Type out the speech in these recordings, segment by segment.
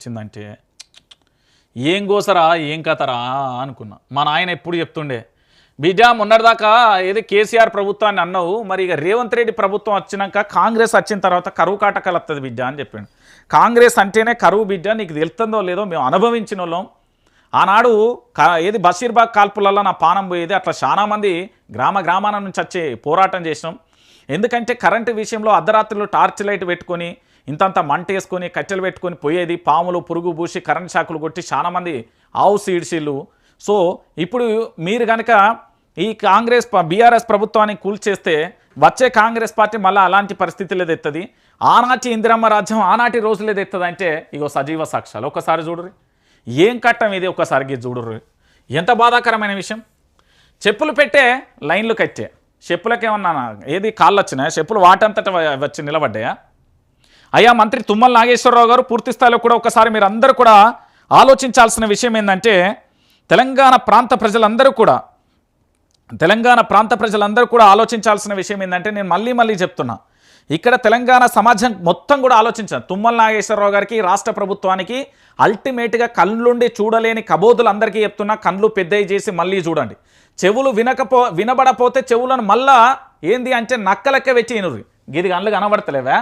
వచ్చిందంటే ఏం గోసరా ఏం కథరా అనుకున్నా. మా నాయన ఎప్పుడు చెప్తుండే బిడ్డ మొన్నటిదాకా ఏదో కేసీఆర్ ప్రభుత్వాన్ని అన్నావు మరి ఇక రేవంత్ రెడ్డి ప్రభుత్వం వచ్చినాక కాంగ్రెస్ వచ్చిన తర్వాత కరువు కాటకాలు వస్తుంది బిడ్డ అని చెప్పాడు. కాంగ్రెస్ అంటేనే కరువు బిడ్డ నీకు తెలుస్తుందో లేదో మేము అనుభవించిన వాళ్ళం. ఆనాడు కా ఏది బషీర్బాగ్ కాల్పులలో నా పానం పోయేది అట్లా చాలామంది గ్రామ గ్రామాల నుంచి వచ్చి పోరాటం చేసినాం. ఎందుకంటే కరెంటు విషయంలో అర్ధరాత్రులు టార్చ్ లైట్ పెట్టుకొని ఇంతంత మంట వేసుకొని కట్టెలు పెట్టుకొని పోయేది పాములు పురుగు పూసి కరెంట్ షాకులు కొట్టి చాలామంది ఆవు సీడ్సీలు సో ఇప్పుడు మీరు కనుక ఈ కాంగ్రెస్ బీఆర్ఎస్ ప్రభుత్వాన్ని కూల్చేస్తే వచ్చే కాంగ్రెస్ పార్టీ మళ్ళీ అలాంటి పరిస్థితులే తెస్తుంది ఆనాటి ఇందిరమ్మ రాజ్యం ఆనాటి రోజు తెస్తుంది అంటే ఇగో సజీవ సాక్ష్యాలు. ఒకసారి చూడరు ఏం కట్టం ఇది ఒకసారికి చూడరు ఎంత బాధాకరమైన విషయం? చెప్పులు పెట్టే లైన్లు కట్టే. చెప్పులకేమన్నా ఏది కాళ్ళు వచ్చినాయా చెప్పులు వాటంతట వచ్చి నిలబడ్డాయా? అయ్యా మంత్రి తుమ్మల నాగేశ్వరరావు గారు పూర్తి స్థాయిలో కూడా ఒకసారి మీరు అందరూ కూడా ఆలోచించాల్సిన విషయం ఏంటంటే తెలంగాణ ప్రాంత ప్రజలందరూ కూడా తెలంగాణ ప్రాంత ప్రజలందరూ కూడా ఆలోచించాల్సిన విషయం ఏంటంటే నేను మళ్ళీ మళ్ళీ చెప్తున్నా. ఇక్కడ తెలంగాణ సమాజం మొత్తం కూడా ఆలోచించాను తుమ్మల నాగేశ్వరరావు గారికి రాష్ట్ర ప్రభుత్వానికి అల్టిమేట్గా కళ్ళుండి చూడలేని కబోదులందరికీ చెప్తున్నా కళ్ళు పెద్దవి చేసి మళ్ళీ చూడండి. చెవులు వినకపో వినబడపోతే చెవులను మళ్ళా ఏంది అంటే నక్కలెక్క వెచ్చి ఇనుర్రి. గిది కళ్ళు కనబడతలేవా?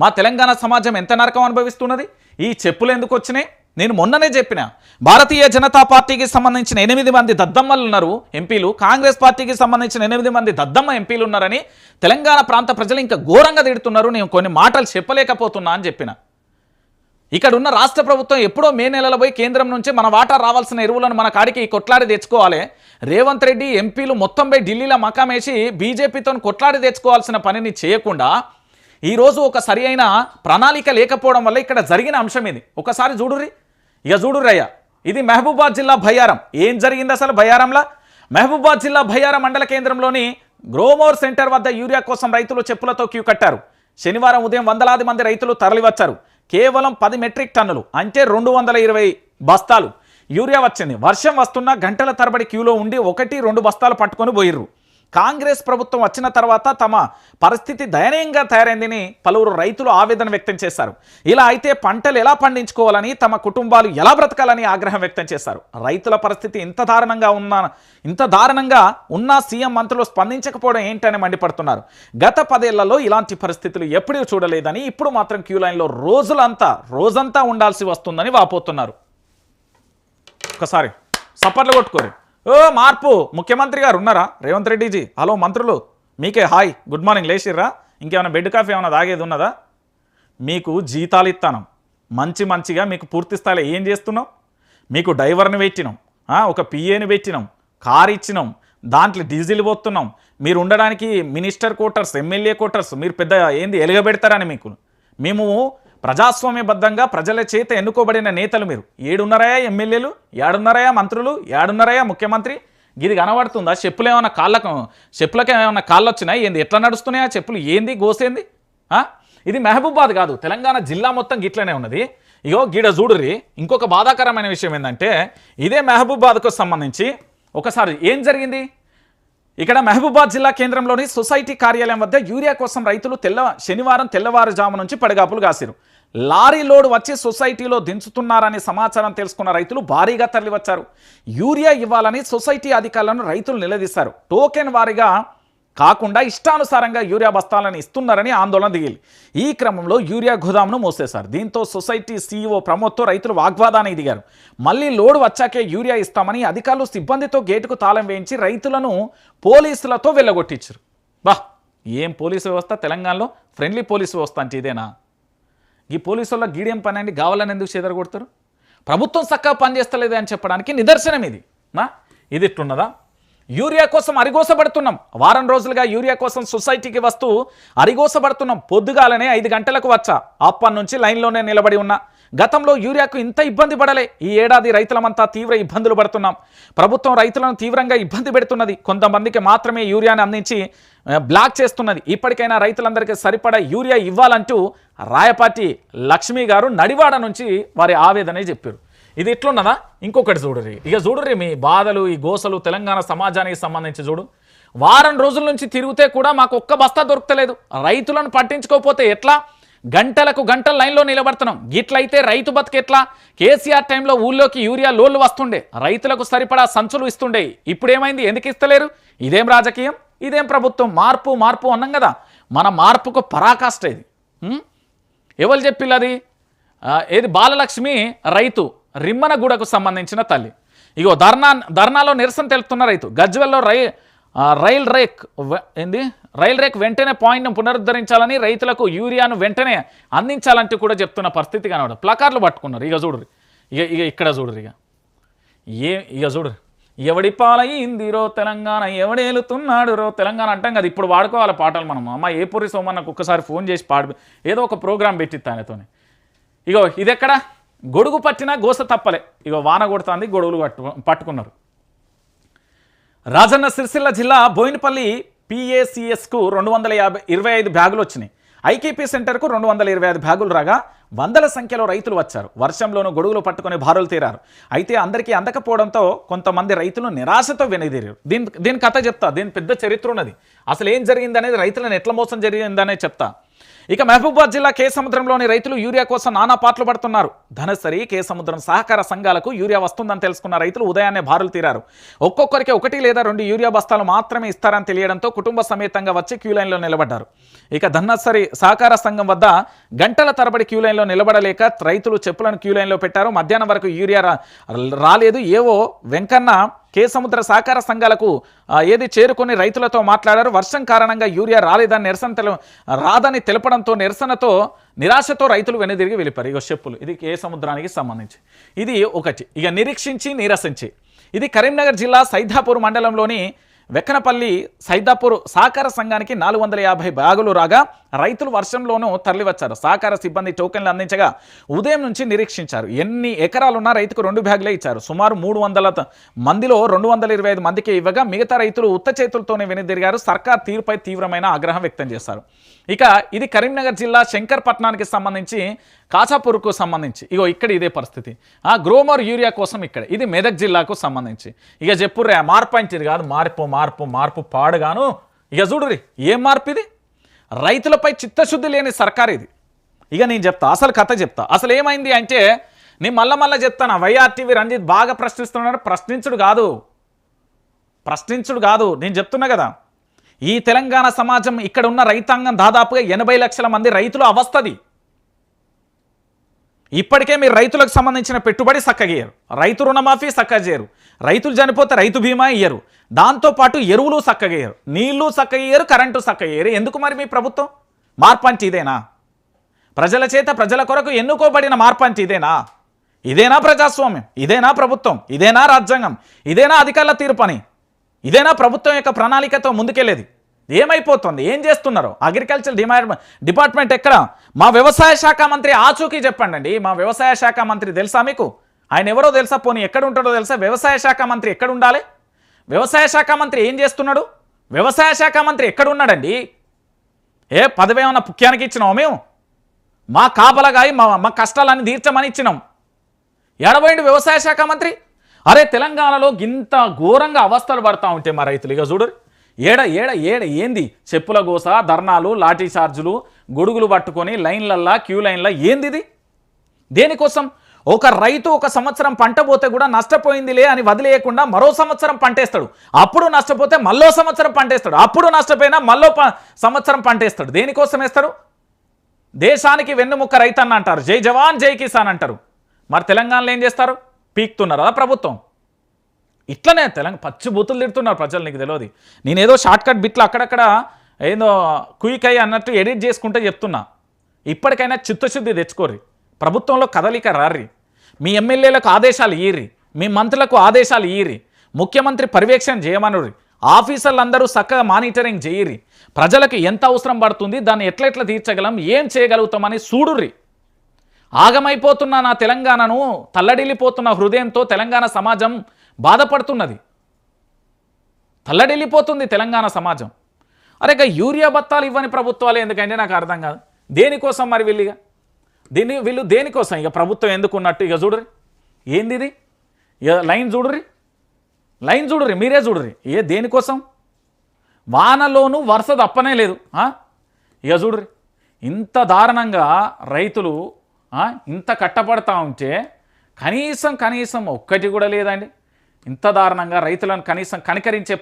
మా తెలంగాణ సమాజం ఎంత నరకం అనుభవిస్తున్నది? ఈ చెప్పులు ఎందుకు వచ్చినాయి? నేను మొన్ననే చెప్పిన భారతీయ జనతా పార్టీకి సంబంధించిన ఎనిమిది మంది దద్దమ్మలు ఉన్నారు ఎంపీలు. కాంగ్రెస్ పార్టీకి సంబంధించిన ఎనిమిది మంది దద్దమ్మ ఎంపీలు ఉన్నారని తెలంగాణ ప్రాంత ప్రజలు ఇంకా ఘోరంగా తిడుతున్నారు. నేను కొన్ని మాటలు చెప్పలేకపోతున్నా అని చెప్పిన. ఇక్కడ ఉన్న రాష్ట్ర ప్రభుత్వం ఎప్పుడో మే నెలలో పోయి కేంద్రం నుంచి మన వాటా రావాల్సిన ఎరువులను మన కాడికి కొట్లాడి తెచ్చుకోవాలి. రేవంత్ రెడ్డి ఎంపీలు మొత్తం పోయి ఢిల్లీలో మకామేసి బీజేపీతో కొట్లాడి తెచ్చుకోవాల్సిన పనిని చేయకుండా ఈరోజు ఒక సరి అయిన ప్రణాళిక లేకపోవడం వల్ల ఇక్కడ జరిగిన అంశం ఇది. ఒకసారి చూడుర్రి. ఇక చూడుర్రి అయ్యా. ఇది మహబూబాద్ జిల్లా భయారం ఏం జరిగింది అసలు భయారంలో మహబూబాద్ జిల్లా భయారం మండల కేంద్రంలోని గ్రోమోర్ సెంటర్ వద్ద యూరియా కోసం రైతులు చెప్పులతో క్యూ కట్టారు. శనివారం ఉదయం వందలాది మంది రైతులు తరలివచ్చారు. కేవలం పది మెట్రిక్ టన్నులు అంటే రెండు వందల ఇరవై బస్తాలు యూరియా వచ్చింది. వర్షం వస్తున్నా గంటల తరబడి క్యూలో ఉండి ఒకటి రెండు బస్తాలు పట్టుకొని పోయిర్రు. కాంగ్రెస్ ప్రభుత్వం వచ్చిన తర్వాత తమ పరిస్థితి దయనీయంగా తయారైందని పలువురు రైతులు ఆవేదన వ్యక్తం చేశారు. ఇలా అయితే పంటలు ఎలా పండించుకోవాలని తమ కుటుంబాలు ఎలా బ్రతకాలని ఆగ్రహం వ్యక్తం చేశారు. రైతుల పరిస్థితి ఇంత దారుణంగా ఉన్న ఇంత దారుణంగా ఉన్న సీఎం మంత్రులు స్పందించకపోవడం ఏంటని మండిపడుతున్నారు. గత పదేళ్ళలో ఇలాంటి పరిస్థితులు ఎప్పుడూ చూడలేదని ఇప్పుడు మాత్రం క్యూ లైన్లో రోజులంతా రోజంతా ఉండాల్సి వస్తుందని వాపోతున్నారు. ఒకసారి సప్పట్లు కొట్టుకోరు ఓ మార్పు. ముఖ్యమంత్రి గారు ఉన్నారా? రేవంత్ రెడ్డిజీ. హలో మంత్రులు. మీకే హాయ్. Good morning. లేచిర్రా. ఇంకేమైనా బెడ్ కాఫీ ఏమైనా తాగేది ఉన్నదా? మీకు జీతాలు ఇస్తాను మంచి మంచిగా మీకు పూర్తి స్థాయిలో ఏం చేస్తున్నాం? మీకు డ్రైవర్ని పెట్టినాం. ఒక పిఏని పెట్టినాం. కార్ ఇచ్చినాం. దాంట్లో డీజిల్ పోతున్నాం. మీరు ఉండడానికి మినిస్టర్ కోటర్స్ ఎమ్మెల్యే కోటర్స్ మీరు పెద్ద ఏంది ఎలుగబెడతారని మీకు. మేము ప్రజాస్వామ్యబద్ధంగా ప్రజల చేత ఎన్నుకోబడిన నేతలు మీరు. ఏడున్నరయా ఎమ్మెల్యేలు ఏడున్నరయా మంత్రులు ఏడున్నరయా ముఖ్యమంత్రి. ఇది కనబడుతుందా? చెప్పులు ఏమైనా కాళ్ళకు చెప్పులకి ఏమైనా కాళ్ళు వచ్చినాయి ఏంది? ఎట్లా నడుస్తున్నాయా చెప్పులు? ఏంది? గోసేంది? ఇది మహబూబాద్ కాదు. తెలంగాణ జిల్లా మొత్తం గిట్లనే ఉన్నది. ఇగో గీడ చూడురి ఇంకొక బాధాకరమైన విషయం ఏంటంటే ఇదే మహబూబాద్కు సంబంధించి ఒకసారి ఏం జరిగింది? ఇక్కడ మహబూబాద్ జిల్లా కేంద్రంలోని సొసైటీ కార్యాలయం వద్ద యూరియా కోసం రైతులు తెల్ల శనివారం తెల్లవారుజాము నుంచి పడిగాపులు కాసిరు. లారీ లోడ్ వచ్చి సొసైటీలో దించుతున్నారనే సమాచారం తెలుసుకున్న రైతులు భారీగా తరలివచ్చారు. యూరియా ఇవ్వాలని సొసైటీ అధికారులను రైతులు నిలదీశారు. టోకెన్ వారీగా కాకుండా ఇష్టానుసారంగా యూరియా బస్తాలను ఇస్తున్నారని ఆందోళన దిగిలి ఈ క్రమంలో యూరియా గోదామును మోసేశారు. దీంతో సొసైటీ సీఈఓ ప్రమోద్తో రైతులు వాగ్వాదానికి దిగారు. మళ్ళీ లోడ్ వచ్చాకే యూరియా ఇస్తామని అధికారులు సిబ్బందితో గేటుకు తాళం వేయించి రైతులను పోలీసులతో వెళ్ళగొట్టించారు. బా ఏం పోలీసు వ్యవస్థ? తెలంగాణలో ఫ్రెండ్లీ పోలీసు వ్యవస్థ అంటే ఇదేనా? ఈ పోలీసు వల్ల గీడేం పని అండి? కావాలని ఎందుకు చెదరగొడతారు? ప్రభుత్వం చక్కగా పనిచేస్తలేదు అని చెప్పడానికి నిదర్శనం ఇది. నా ఇది ఇట్లున్నదా? యూరియా కోసం అరిగోసబడుతున్నాం. వారం రోజులుగా యూరియా కోసం సొసైటీకి వస్తూ అరిగోసబడుతున్నాం. పొద్దుగాలనే ఐదు గంటలకు వచ్చా. అప్పటి నుంచి లైన్లోనే నిలబడి ఉన్నా. గతంలో యూరియాకు ఇంత ఇబ్బంది పడలే. ఈ ఏడాది రైతులమంతా తీవ్ర ఇబ్బందులు పడుతున్నాం. ప్రభుత్వం రైతులను తీవ్రంగా ఇబ్బంది పెడుతున్నది. కొంతమందికి మాత్రమే యూరియాని అందించి బ్లాక్ చేస్తున్నది. ఇప్పటికైనా రైతులందరికీ సరిపడా యూరియా ఇవ్వాలంటూ రాయపాటి లక్ష్మి గారు నడివాడ నుంచి వారి ఆవేదనే చెప్పారు. ఇది ఎట్లున్నదా? ఇంకొకటి చూడరి ఇక చూడరి మీ బాధలు ఈ గోసలు తెలంగాణ సమాజానికి సంబంధించి చూడు. వారం రోజుల నుంచి తిరిగితే కూడా మాకు ఒక్క బస్తా దొరకలేదు రైతులను పట్టించుకోకపోతే ఎట్లా? గంటలకు గంటల లైన్లో నిలబడుతున్నాం. గిట్లయితే రైతు బతుకెట్లా కేసీఆర్ టైంలో ఊళ్ళోకి యూరియా లోన్లు వస్తుండే. రైతులకు సరిపడా సంచులు ఇస్తుండే. ఇప్పుడేమైంది? ఎందుకు ఇస్తలేరు? ఇదేం రాజకీయం? ఇదేం ప్రభుత్వం? మార్పు మార్పు అన్నాం కదా. మన మార్పుకు పరాకాష్ట ఇది. ఎవరు చెప్పిల్లది అది? ఏది? బాలలక్ష్మి రైతు. రిమ్మనగూడకు సంబంధించిన తల్లి. ఇగో ధర్నా ధర్నాలో నిరసన తెలుపుతున్న రైతు గజ్వెల్లో రై రైల్ రేక్ ఏంది? రైల్ రేక్ వెంటనే పాయింట్ను పునరుద్ధరించాలని రైతులకు యూరియాను వెంటనే అందించాలంటూ కూడా చెప్తున్న పరిస్థితి కనబడు ప్లకార్లు పట్టుకున్నారు. ఇక చూడరు ఇక ఇక ఇక్కడ చూడరు ఇక ఏ ఇక చూడు ఎవడి పాలయ్యిందిరో తెలంగాణ ఎవడేలుతున్నాడు రో తెలంగాణ అంటాం కదా ఇప్పుడు వాడుకోవాలి పాటలు మనం. అమ్మ ఏపూరి సోమన్నకు ఒక్కసారి ఫోన్ చేసి పాడు ఏదో ఒక ప్రోగ్రాం పెట్టిస్తా ఆయనతోనే. ఇగో ఇది గొడుగు పట్టినా గోస తప్పలే. ఇక వాన కొడుతుంది గొడుగులు పట్టు పట్టుకున్నారు. రాజన్న సిరిసిల్ల జిల్లా బోయినపల్లి పిఏసిఎస్కు రెండు వందల యాభై ఇరవై ఐదు బ్యాగులు వచ్చినాయి. ఐకేపీ సెంటర్కు రెండు వందల ఇరవై ఐదు బ్యాగులు రాగా వందల సంఖ్యలో రైతులు వచ్చారు. వర్షంలోనూ గొడుగులు పట్టుకుని భారులు తీరారు. అయితే అందరికీ అందకపోవడంతో కొంతమంది రైతులు నిరాశతో వెనుదీరారు. దీని దీని కథ చెప్తా. దీని పెద్ద చరిత్ర ఉన్నది. అసలు ఏం జరిగిందనేది రైతులను ఎట్ల మోసం జరిగిందనే చెప్తా. ఇక మహబూబాద్ జిల్లా కే సముద్రంలోని రైతులు యూరియా కోసం నానా పాటలు పడుతున్నారు. ధనసరి కే సముద్రం సహకార సంఘాలకు యూరియా వస్తుందని తెలుసుకున్న రైతులు ఉదయాన్నే బారులు తీరారు. ఒక్కొక్కరికి ఒకటి లేదా రెండు యూరియా బస్తాలు మాత్రమే ఇస్తారని తెలియడంతో కుటుంబ సమేతంగా వచ్చి క్యూ లైన్లో నిలబడ్డారు. ఇక ధనసరి సహకార సంఘం వద్ద గంటల తరబడి క్యూ లైన్లో నిలబడలేక రైతులు చెప్పులను క్యూ లైన్లో పెట్టారు. మధ్యాహ్నం వరకు యూరియా రాలేదు. ఏవో వెంకన్న కే సముద్ర సహకార సంఘాలకు ఏది చేరుకొని రైతులతో మాట్లాడారు. వర్షం కారణంగా యూరియా రాలేదని నిరసన తెల రాదని తెలపడంతో నిరసనతో నిరాశతో రైతులు వెనుదిరిగి వెళ్ళిపోయారు. ఇక చెప్పులు. ఇది ఏ సముద్రానికి సంబంధించి? ఇది ఒకటి. ఇక నిరీక్షించి నిరసించి. ఇది కరీంనగర్ జిల్లా సైదాపూర్ మండలంలోని వెక్కనపల్లి సైదాపూర్ సహకార సంఘానికి నాలుగు వందల యాభై బ్యాగులు రాగా రైతులు వర్షంలోనూ తరలివచ్చారు. సహకార సిబ్బంది టోకెన్లు అందించగా ఉదయం నుంచి నిరీక్షించారు. ఎన్ని ఎకరాలున్నా రైతుకు రెండు బ్యాగులే ఇచ్చారు. సుమారు మూడు వందల మందిలో రెండు వందల ఇరవై ఐదు మందికి ఇవ్వగా మిగతా రైతులు ఉత్త చేతులతోనే వెనుదిరిగారు. సర్కార్ తీరుపై తీవ్రమైన ఆగ్రహం వ్యక్తం చేశారు. ఇక ఇది కరీంనగర్ జిల్లా శంకర్పట్నానికి సంబంధించి కాచాపూర్కు సంబంధించి. ఇగో ఇక్కడ ఇదే పరిస్థితి. ఆ గ్రోమర్ యూరియా కోసం ఇక్కడ. ఇది మెదక్ జిల్లాకు సంబంధించి. ఇక చెప్పుర్రే మార్పు అంచేది కాదు. మార్పు మార్పు మార్పు పాడుగాను. ఇక చూడురి ఏం మార్పు ఇది? రైతులపై చిత్తశుద్ధి లేని సర్కార్ ఇది. ఇక నేను చెప్తా అసలు కథ చెప్తా. అసలు ఏమైంది అంటే నేను మళ్ళా మళ్ళీ చెప్తాను వైఆర్టీవీ రంజిత్ బాగా ప్రశ్నిస్తున్నాడు. ప్రశ్నించుడు కాదు. ప్రశ్నించుడు కాదు. నేను చెప్తున్నా కదా. ఈ తెలంగాణ సమాజం ఇక్కడ ఉన్న రైతాంగం దాదాపుగా ఎనభై లక్షల మంది రైతులు అవస్థది. ఇప్పటికే మీరు రైతులకు సంబంధించిన పెట్టుబడి సక్కగేయరు. రైతు రుణమాఫీ సక్క చేయరు రైతులు చనిపోతే రైతు బీమా ఇయ్యరు. దాంతోపాటు ఎరువులు సక్కగేయరు. నీళ్ళు సక్కగేయరు కరెంటు సక్కగేయరు. ఎందుకు మరి మీ ప్రభుత్వం? మార్పంచి ఇదేనా? ప్రజల చేత ప్రజల కొరకు ఎన్నుకోబడిన మార్పంచి ఇదేనా? ఇదేనా ప్రజాస్వామ్యం? ఇదేనా ప్రభుత్వం? ఇదేనా రాజ్యాంగం? ఇదేనా అధికారుల తీర్పని? ఇదేనా ప్రభుత్వం యొక్క ప్రణాళికతో ముందుకెళ్ళేది ఏమైపోతుంది? ఏం చేస్తున్నారు? అగ్రికల్చర్ డిమాండ్ డిపార్ట్మెంట్ ఎక్కడ? మా వ్యవసాయ శాఖ మంత్రి ఆచూకీ చెప్పండి మా వ్యవసాయ శాఖ మంత్రి తెలుసా మీకు? ఆయన ఎవరో తెలుసా? పోనీ ఎక్కడ ఉంటాడో తెలుసా? వ్యవసాయ శాఖ మంత్రి ఎక్కడ ఉండాలి? వ్యవసాయ శాఖ మంత్రి ఏం చేస్తున్నాడు? వ్యవసాయ శాఖ మంత్రి ఎక్కడ ఉన్నాడండి? ఏ పదవి ఏమన్నా పుఖ్యానికి ఇచ్చినాం మేము? మా కాపలగాయి మా మా కష్టాలన్నీ తీర్చమని ఇచ్చినాం. ఎడబోయిండు వ్యవసాయ శాఖ మంత్రి. అరే తెలంగాణలో ఇంత ఘోరంగా అవస్థలు పడతా ఉంటే మా రైతులు ఇక చూడు ఏడ ఏడ ఏడ ఏంది? చెప్పుల గోస ధర్నాలు లాఠీ చార్జులు గొడుగులు పట్టుకొని లైన్లల్లా క్యూ లైన్ల ఏందిది? దేనికోసం? ఒక రైతు ఒక సంవత్సరం పంట పోతే కూడా నష్టపోయిందిలే అని వదిలేయకుండా మరో సంవత్సరం పంటేస్తాడు. అప్పుడు నష్టపోతే మళ్ళో సంవత్సరం పంటేస్తాడు. అప్పుడు నష్టపోయినా మళ్ళో ప- సంవత్సరం పంటేస్తాడు. దేనికోసం వేస్తాడు దేశానికి వెన్నుముక్క రైతన్న అంటారు. జై జవాన్ జై కిసాన్ అంటారు. మరి తెలంగాణలో ఏం చేస్తారు? పీక్తున్నారు కదా ప్రభుత్వం. ఇట్లనే తెలంగాణ పచ్చి బూతులు తిడుతున్నారు ప్రజలు నీకు తెలియదు నేనేదో షార్ట్ కట్ బిట్లు అక్కడక్కడ ఏదో క్విక్ అయ్యి అన్నట్టు ఎడిట్ చేసుకుంటే చెప్తున్నా. ఇప్పటికైనా చిత్తశుద్ధి తెచ్చుకోర్రి. ప్రభుత్వంలో కదలిక రార్రి. మీ ఎమ్మెల్యేలకు ఆదేశాలు ఇయ్యిర్రి. మీ మంత్రులకు ఆదేశాలు ఇయ్యిర్రి. ముఖ్యమంత్రి పర్యవేక్షణ చేయమనురి ఆఫీసర్లందరూ చక్కగా మానిటరింగ్ చేయరి ప్రజలకు ఎంత అవసరం పడుతుంది దాన్ని ఎట్లా ఎట్లా తీర్చగలం ఏం చేయగలుగుతామని చూడుర్రి ఆగమైపోతున్న నా తెలంగాణను తల్లడిల్లిపోతున్న హృదయంతో తెలంగాణ సమాజం బాధపడుతున్నది. తల్లడిల్లిపోతుంది తెలంగాణ సమాజం. అరే ఇక యూరియా బత్తాలు ఇవ్వని ప్రభుత్వాలు ఎందుకంటే నాకు అర్థం కాదు. దేనికోసం మరి వీళ్ళిగా? దీని వీళ్ళు దేనికోసం? ఇక ప్రభుత్వం ఎందుకున్నట్టు? ఇక చూడరి ఏంది ఇది ఇక లైన్ చూడరి లైన్ చూడరి మీరే చూడరి ఏ దేనికోసం? వానలోనూ వరుస తప్పనే లేదు. ఇక చూడరి ఇంత దారుణంగా రైతులు ఇంత కట్టపడతా ఉంటే కనీసం కనీసం ఒక్కటి కూడా లేదండి. ఇంత దారుణంగా రైతులను కనీసం కనికరించే